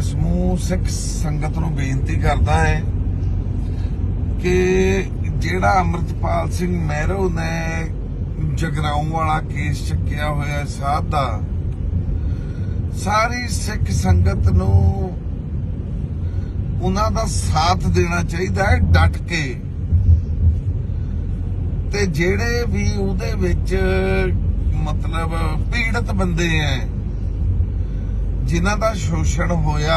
ਮੈਂ ਸਮੂਹ ਸਿੱਖ ਸੰਗਤ ਨੂੰ ਬੇਨਤੀ ਕਰਦਾ ਹੈ ਕਿ ਜਿਹੜਾ ਅਮਰਤਪਾਲ ਸਿੰਘ ਮਹਿਰੋ ਨੇ ਜਗਰਾਉਂ ਵਾਲਾ ਕੇਸ ਚੱਕਿਆ ਹੋਇਆ ਸਾਹਿਬ ਦਾ, ਸਾਰੀ ਸਿੱਖ ਸੰਗਤ ਨੂੰ ਉਹਨਾਂ ਦਾ ਸਾਥ ਦੇਣਾ ਚਾਹੀਦਾ ਹੈ ਡਟ ਕੇ। ਤੇ ਜਿਹੜੇ ਵੀ ਉਹਦੇ ਵਿੱਚ ਮਤਲਬ ਪੀੜਤ ਬੰਦੇ ਐ ਜਿਨ੍ਹਾਂ ਦਾ ਸ਼ੋਸ਼ਣ ਹੋਇਆ,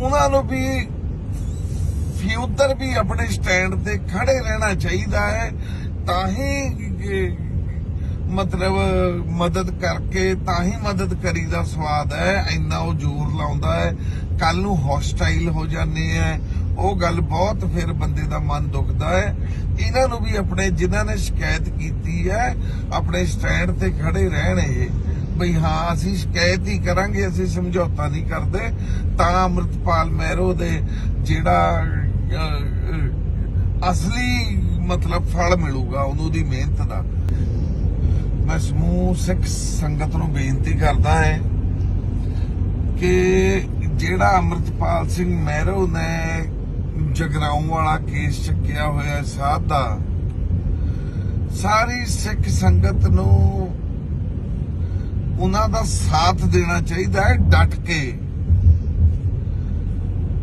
ਉਹਨਾਂ ਨੂੰ ਵੀ ਫਿਊਚਰ ਵੀ ਆਪਣੇ ਸਟੈਂਡ ਤੇ ਖੜੇ ਰਹਿਣਾ ਚਾਹੀਦਾ ਹੈ, ਤਾਂ ਹੀ ਮਤਲਬ ਮਦਦ ਕਰਕੇ ਤਾਂ ਹੀ ਮਦਦ ਕਰੀ ਦਾ ਸਵਾਦ ਹੈ, ਇੰਨਾ ਉਹ ਜ਼ੋਰ ਲਾਉਂਦਾ ਹੈ। ਕੱਲ ਨੂੰ ਹੌਸਟਾਈਲ ਹੋ ਜਾਂਦੇ ਆ। ਉਹ ਗੱਲ ਬਹੁਤ ਫਿਰ ਬੰਦੇ ਦਾ ਮਨ ਦੁਖਦਾ ਹੈ। ਇਹਨਾਂ ਨੂੰ ਵੀ ਆਪਣੇ, ਜਿਨ੍ਹਾਂ ਨੇ ਸ਼ਿਕਾਇਤ ਕੀਤੀ ਹੈ, ਆਪਣੇ ਸਟੈਂਡ ਤੇ ਖੜੇ ਰਹਿਣ ਇਹ। ਬਈ ਹਾਂ, ਅਸੀਂ ਸ਼ਿਕਾਇਤ ਹੀ ਕਰਾਂਗੇ, ਅਸੀਂ ਸਮਝੌਤਾ ਨਹੀਂ ਕਰਦੇ। ਤਾਂ ਅਮਰਤਪਾਲ ਮਹਿਰੋ ਦੇ ਜਿਹੜਾ ਅਸਲੀ ਮਤਲਬ ਫਲ ਮਿਲੂਗਾ, ਉਹਨੂੰ ਦੀ ਮਿਹਨਤ ਦਾ। ਮੈਂ ਸਮੂਹ ਸਿੱਖ ਸੰਗਤ ਨੂੰ ਬੇਨਤੀ ਕਰਦਾ ਹੈ ਕਿ ਜਿਹੜਾ ਅਮਰਤਪਾਲ ਸਿੰਘ ਮਹਿਰੋ ਨੇ ਜਗਰਾਉਂ ਵਾਲਾ ਕੇਸ ਚੱਕਿਆ ਹੋਇਆ ਸਾਹਿਬ ਦਾ, ਸਾਰੀ ਸਿੱਖ ਸੰਗਤ ਨੂੰ ਉਹਨਾਂ ਦਾ ਸਾਥ ਦੇਣਾ ਚਾਹੀਦਾ ਹੈ ਡਟ ਕੇ।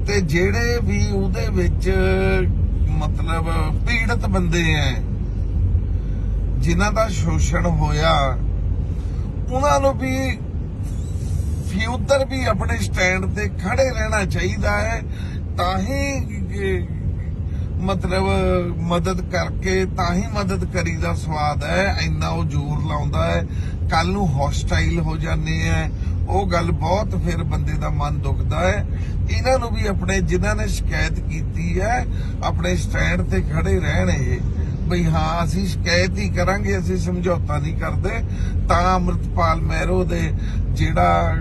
ਤੇ ਜਿਹੜੇ ਵੀ ਉਹਦੇ ਵਿੱਚ ਮਤਲਬ ਪੀੜਤ ਬੰਦੇ ਐ ਜਿਨ੍ਹਾਂ ਦਾ ਸ਼ੋਸ਼ਣ ਹੋਇਆ, ਉਹਨਾਂ ਨੂੰ ਵੀ ਫਿਊਚਰ ਵੀ ਆਪਣੇ ਸਟੈਂਡ ਤੇ ਖੜੇ ਰਹਿਣਾ ਚਾਹੀਦਾ ਹੈ, ਤਾਂ ਹੀ ਮਤਲਬ, ਮਦਦ ਕਰਕੇ, ਤਾਂ ਹੀ ਮਦਦ ਕਰੀ ਦਾ ਸਵਾਦ ਹੈ, ਇੰਨਾ ਉਹ ਜ਼ੋਰ ਲਾਉਂਦਾ ਹੈ। ਕੱਲ ਨੂੰ ਹੌਸਟਾਈਲ ਹੋ ਜਾਂਦੇ ਆ ਉਹ ਗੱਲ ਬਹੁਤ ਫਿਰ ਬੰਦੇ ਦਾ ਮਨ ਦੁਖਦਾ ਹੈ। ਇਹਨਾਂ ਨੂੰ ਵੀ ਆਪਣੇ, ਜਿਨ੍ਹਾਂ ਨੇ ਸ਼ਿਕਾਇਤ ਕੀਤੀ ਹੈ, ਆਪਣੇ ਸਟੈਂਡ ਤੇ ਖੜੇ ਰਹਿਣ ਇਹ। ਬਈ ਹਾਂ, ਅਸੀਂ ਸ਼ਿਕਾਇਤ ਹੀ ਕਰਾਂਗੇ, ਅਸੀਂ ਸਮਝੌਤਾ ਨਹੀਂ ਕਰਦੇ। ਤਾਂ ਅਮਰਤਪਾਲ ਮਹਿਰੋ ਦੇ ਜਿਹੜਾ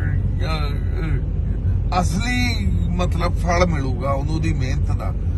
ਅਸਲੀ ਮਤਲਬ ਫਲ ਮਿਲੂਗਾ, ਉਹਨੂੰ ਦੀ ਮਿਹਨਤ ਦਾ।